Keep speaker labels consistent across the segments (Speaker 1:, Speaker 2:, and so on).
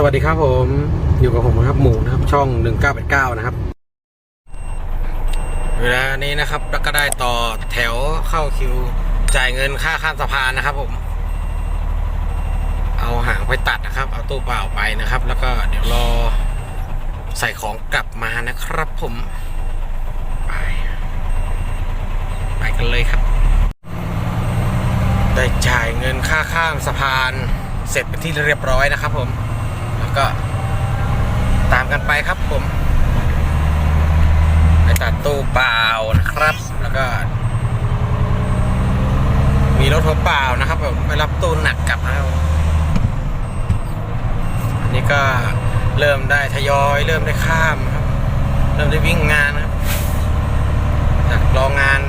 Speaker 1: สวัสดีครับผมอยู่กับผมนะครับหมูนะครับ ช่อง 1989 นะครับ เวลานี้นะครับแล้วก็ได้ต่อแถวเข้าคิวจ่ายเงินค่าข้ามสะพานนะครับ ผม เอาหางไปตัดนะครับ เอาตู้เปล่าไปนะครับ แล้วก็เดี๋ยวรอใส่ของกลับมานะครับ ผมไปไปกันเลยครับ ได้จ่ายเงินค่าข้ามสะพาน เสร็จเป็นที่เรียบร้อยนะครับ ผม ก็ตามกันไปครับผมไปตัดตู้เปล่านะครับ แล้วก็ มีรถหัวเปล่านะครับผมไปรับตู้หนักกลับนะครับอันนี้ก็เริ่มได้ทยอย เริ่มได้ข้ามครับ เริ่มได้วิ่งงานครับจากรองาน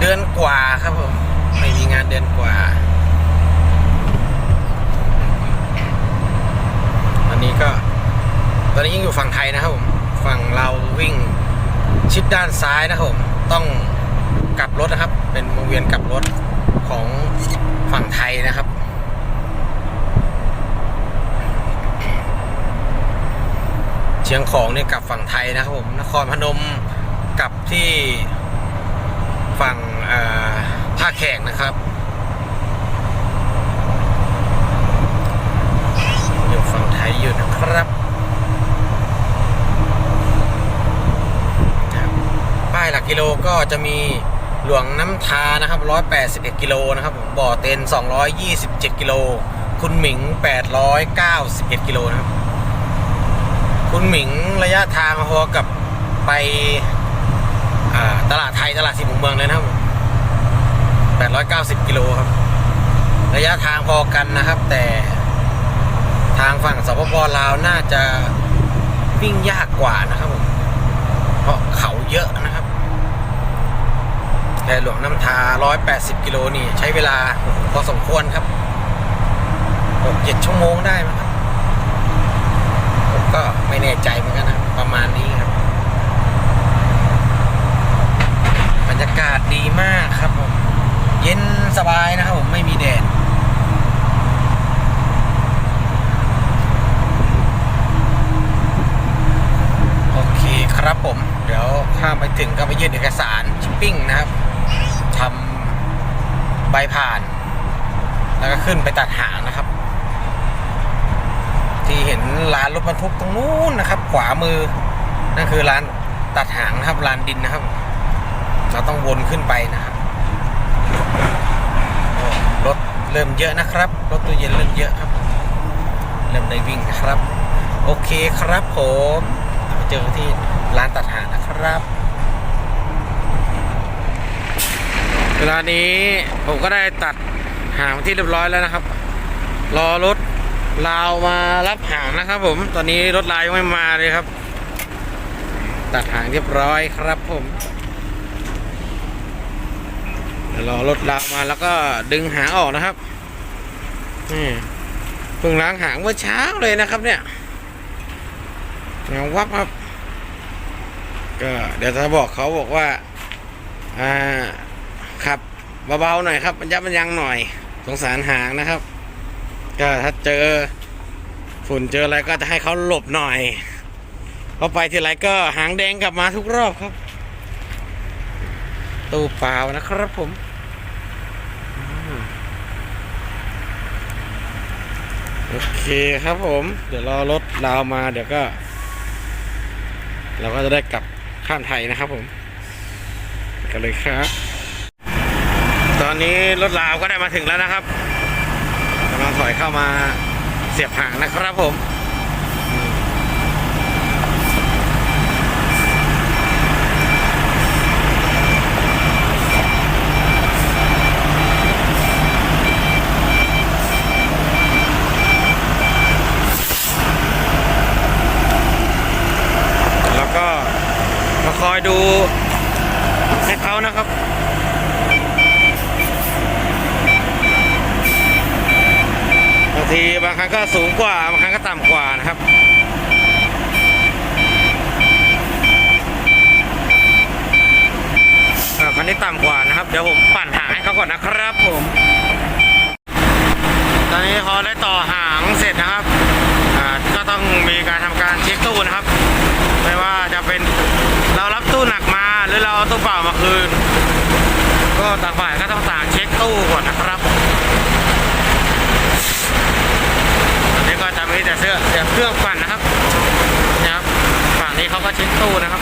Speaker 1: เดือนกว่าครับผมไม่มีงานเดือนกว่า ตอนนี้ก็ ตอนนี้ยังอยู่ ฝั่งไทยนะครับผม ฝั่งเราวิ่งชิดด้านซ้ายนะครับผมต้องกลับรถนะครับ เป็นวงเวียนกลับรถของฝั่งไทยนะครับ เชียงของเนี่ยกลับฝั่งไทยนะครับผมนครพนมกลับที่ฝั่งเอ่อท่าแขกนะครับอยู่ฝั่งไทยอยู่นะครับ ป้ายหลั กิโลก็จะมีหลวงน้ำทานะครับ 181 กิโลนะครับผมบ่อเต็น 227 กิโล คุณหมิง 891 กิโลนะครับ คุณหมิงระยะทางพอกับไปตลาดไทยตลาดสี่มุมเมืองเลยนะครับ 890 กิโลครับ ระยะทางพอกันนะครับ แต่ทางฝั่งสปปลาวน่าจะวิ่งยากกว่านะครับผม เพราะเขาเยอะนะครับ แต่หลวงน้ำทา 180 กิโลนี่ใช้เวลาพอสมควรครับ6-7ชั่วโมงได้ไหมครับ ผมก็ไม่แน่ใจเหมือนกันนะ ประมาณนี้ครับ บรรยากาศดีมากครับผม เย็นสบายนะครับผมไม่มีแดดโอเคครับผม เดี๋ยวข้ามไปถึงก็ไปยื่นเอกสารชิปปิ้งนะครับ ทำใบผ่าน แล้วก็ขึ้นไปตัดหางนะครับ ที่เห็นร้านรถบรรทุกตรงนู้นนะครับ ขวามือนั่นคือร้านตัดหางนะครับร้านดินนะครับ เราต้องวนขึ้นไปนะครับรถเริ่มเยอะนะครับรถตู้เย็นเริ่มเยอะครับ เริ่มได้วิ่งนะครับ โอเคครับผมเจอที่ร้านตัดหางนะครับ เวลานี้ผมก็ได้ตัดหางที่เรียบร้อยแล้วนะครับ รอรถลาวมารับหางนะครับ ผม ตอนนี้รถลาวยังไม่มาเลยครับ ตัดหางเรียบร้อยครับผมรอรถลาวมาแล้วก็ดึงหางออกนะครับนี่เพิ่งล้างหางเมื่อเช้าเลยนะครับ เนี่ยเงาวับครับ ก็เดี๋ยวจะบอกเขาบอกว่า อ่า ขับเบาๆหน่อยครับบรรยับบรรยังหน่อย สงสารหางนะครับ ก็ถ้าเจอฝุ่นเจออะไรก็จะให้เขาหลบหน่อยพอไปทีไรก็หางแดงกลับมาทุกรอบครับ ตู้เปล่านะครับผมอืมโอเคครับผม เดี๋ยวรอรถลาวมาเดี๋ยวก็ เราก็จะได้กลับข้ามไทยนะครับผม กันเลยครับ ตอนนี้รถลาวก็ได้มาถึงแล้วนะครับกำลังถอยเข้ามาเสียบหางนะครับผมแล้วก็คอยดูให้เขานะครับางทีบางครั้งก็สูงกว่า บางครั้งก็ต่ำกว่านะครับอ่าคันนี้ต่ำกว่านะครับ เดี๋ยวผมปั่นหางให้เขาก่อนนะครับผม ตอนนี้พอได้ต่อหางเสร็จนะครับอ่าก็ต้องมีการทำการเช็คตู้นะครับ ไม่ว่าจะเป็นเรารับตู้หนักมาหรือเราเอาตู้เปล่ามาคืน ก็ต่างฝ่ายก็ต้องต่างเช็คตู้ก่อนนะครับอันนี้ ก็จะมีแต่เสื้อแต่เครื่องปั่นนะครับนะครับ ฝั่งนี้เขาก็เช็คตู้นะครับ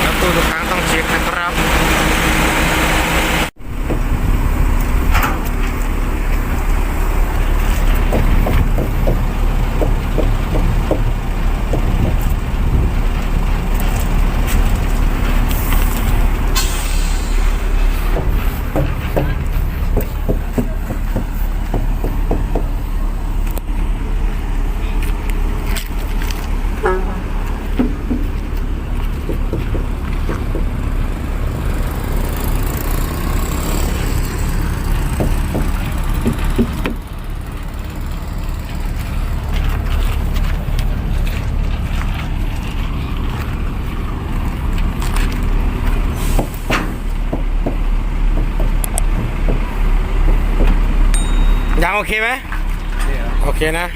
Speaker 1: แล้วตู้ทุกครั้งต้องเช็คนะครับ ยัง โอเคไหมโอเคนะ